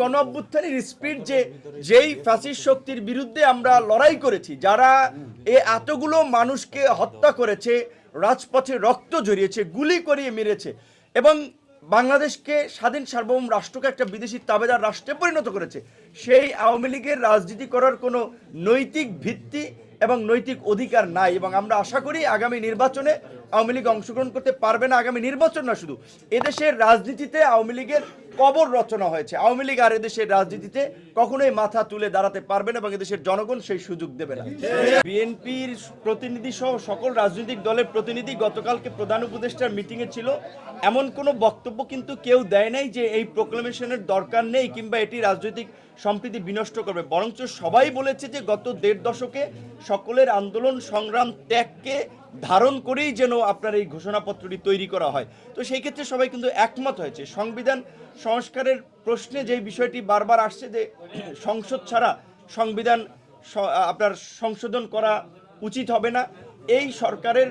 গণ অভ্যুত্থানের স্পিড যে, যেই ফ্যাসিস্ট শক্তির বিরুদ্ধে আমরা লড়াই করেছি, যারা এ এতগুলো মানুষকে হত্যা করেছে, রাজপথে রক্ত জড়িয়েছে গুলি করিয়ে মেরেছে এবং বাংলাদেশকে স্বাধীন সার্বভৌম রাষ্ট্রকে একটা বিদেশি তাবেদার রাষ্ট্রে পরিণত করেছে, সেই আওয়ামী লীগের রাজনীতি করার কোনো নৈতিক ভিত্তি এবং নৈতিক অধিকার নাই এবং আমরা আশা করি আগামী নির্বাচনে আওয়ামী লীগ অংশগ্রহণ করতে পারবে না, আগামী নির্বাচন না শুধু। এদেশের রাজনীতিতে আওয়ামী লীগের কবর রচনা হয়েছে। আওয়ামী লীগ আর এদেশের রাজনীতিতে কখনোই মাথা তুলে দাঁড়াতে পারবে না এবং এদেশের জনগণ সেই সুযোগ দেবে না। বিএনপির প্রতিনিধি সহ সকল রাজনৈতিক দলের প্রতিনিধি গতকালকে প্রধান উপদেষ্টার মিটিংয়ে ছিল। এমন কোনো বক্তব্য কিন্তু কেউ দেয় নাই যে এই প্রোক্লামেশনের দরকার নেই কিংবা এটি রাজনৈতিক সম্প্রীতি বিনষ্ট করবে। বরঞ্চ সবাই বলেছে যে গত দেড় দশকে সকলের আন্দোলন সংগ্রাম ত্যাগকে ধারণ করেই যেন আপনার এই ঘোষণাপত্রটি তৈরি করা হয়। তো সেই ক্ষেত্রে সবাই কিন্তু একমত হয়েছে। সংবিধান সংস্কারের প্রশ্নে যে বিষয়টি বারবার আসছে যে সংসদ ছাড়া সংবিধান আপনার সংশোধন করা উচিত হবে না। এই সরকারের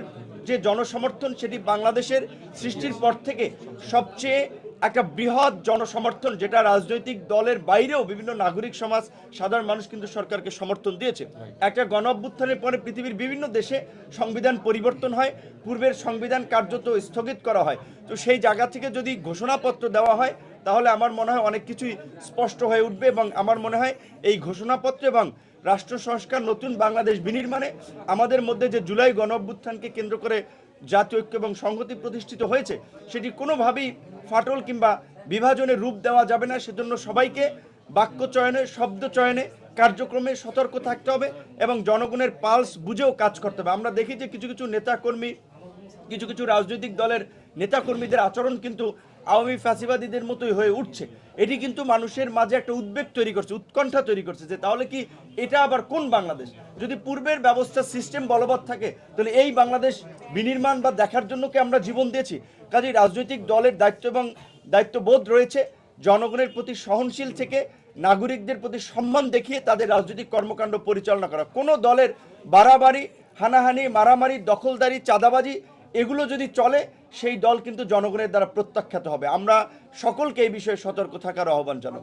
যে জনসমর্থন সেটি বাংলাদেশের সৃষ্টির পর থেকে সবচেয়ে একটা বৃহৎ জনসমর্থন যেটা রাজনৈতিক দলের বাইরেও বিভিন্ন নাগরিক সমাজ সাধারণ মানুষ কিন্তু সরকারকে সমর্থন দিয়েছে। একটা গণ অভ্যুত্থানের পরে পৃথিবীর বিভিন্ন দেশে সংবিধান পরিবর্তন হয় পূর্বের সংবিধান কার্যত স্থগিত করা হয়। তো সেই জায়গা থেকে যদি ঘোষণাপত্র দেওয়া হয় তাহলে আমার মনে হয় অনেক কিছুই স্পষ্ট হয়ে উঠবে এবং আমার মনে হয় এই ঘোষণাপত্র এবং রাষ্ট্র সংস্কার, নতুন বাংলাদেশ বিনির্মাণে আমাদের মধ্যে যে জুলাই গণ কেন্দ্র করে জাতীয় ঐক্য এবং সংহতি প্রতিষ্ঠিত হয়েছে, সেটি কোনোভাবেই ফাটল কিংবা বিভাজনের রূপ দেওয়া যাবে না। সেজন্য সবাইকে বাক্য চয়নে, শব্দ চয়নে, কার্যক্রমে সতর্ক থাকতে হবে এবং জনগণের পালস বুঝেও কাজ করতে হবে। আমরা দেখি যে কিছু কিছু নেতাকর্মী, কিছু কিছু রাজনৈতিক দলের নেতাকর্মীদের আচরণ কিন্তু আওয়ামী ফ্যাসিবাদীদের মতোই হয়ে উঠছে। এটি কিন্তু মানুষের মাঝে একটা উদ্বেগ তৈরি করছে, উৎকণ্ঠা তৈরি করছে যে তাহলে কি এটা আবার কোন বাংলাদেশ? যদি পূর্বের ব্যবস্থা সিস্টেম বলবৎ থাকে, তাহলে এই বাংলাদেশ বিনির্মাণ বা দেখার জন্য কি আমরা জীবন দিয়েছি? কাজেই রাজনৈতিক দলের দায়িত্ব এবং দায়িত্ববোধ রয়েছে জনগণের প্রতি সহনশীল থেকে নাগরিকদের প্রতি সম্মান দেখিয়ে তাদের রাজনৈতিক কর্মকাণ্ড পরিচালনা করা। কোনো দলের বাড়াবাড়ি, হানাহানি, মারামারি, দখলদারি, চাঁদাবাজি এগুলো যদি চলে সেই দল কিন্তু জনগণের দ্বারা প্রত্যাখ্যাত হবে। আমরা সকলকে এই বিষয়ে সতর্ক থাকার আহ্বান জানাব।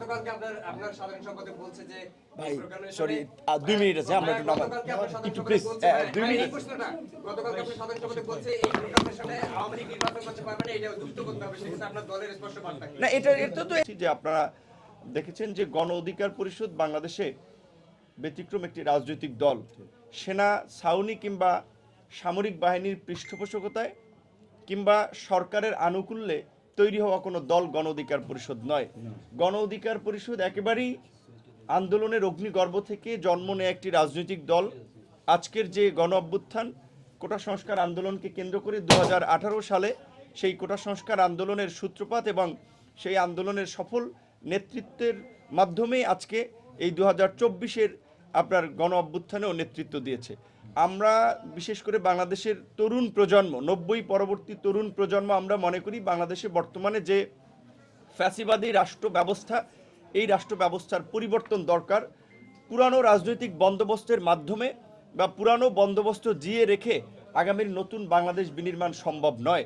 ভাই সরি দুই মিনিট আছে আমরা একটু সাধারণ একটু প্লিজ দুই মিনিট। দলের স্পষ্ট বার্তা কি? না এটা এটা তো যে আপনারা দেখেছেন যে গণ অধিকার পরিষদ বাংলাদেশে ব্যতিক্রম একটি রাজনৈতিক দল। সেনা ছাউনি কিংবা সামরিক বাহিনীর পৃষ্ঠপোষকতায় কিংবা সরকারের আনুকূল্যে তৈরি হওয়া কোনো দল গণ অধিকার পরিষদ নয়। গণ অধিকার পরিষদ একেবারেই আন্দোলনের অগ্নিগর্ভ থেকে জন্ম নেয় একটি রাজনৈতিক দল। আজকের যে গণ অভ্যুত্থান, কোটা সংস্কার আন্দোলনকে কেন্দ্র করে দু হাজার আঠারো সালে সেই কোটা সংস্কার আন্দোলনের সূত্রপাত এবং সেই আন্দোলনের সফল নেতৃত্বের মাধ্যমে আজকে এই দু হাজার আপনার গণ অভ্যুত্থানেও নেতৃত্ব দিয়েছে। আমরা বিশেষ করে বাংলাদেশের তরুণ প্রজন্ম, নব্বই পরবর্তী তরুণ প্রজন্ম আমরা মনে করি বাংলাদেশে বর্তমানে যে ফ্যাসিবাদী রাষ্ট্র ব্যবস্থা, এই রাষ্ট্র ব্যবস্থার পরিবর্তন দরকার। পুরানো রাজনৈতিক বন্দোবস্তের মাধ্যমে বা পুরানো বন্দোবস্ত জিয়ে রেখে আগামীর নতুন বাংলাদেশ বিনির্মাণ সম্ভব নয়।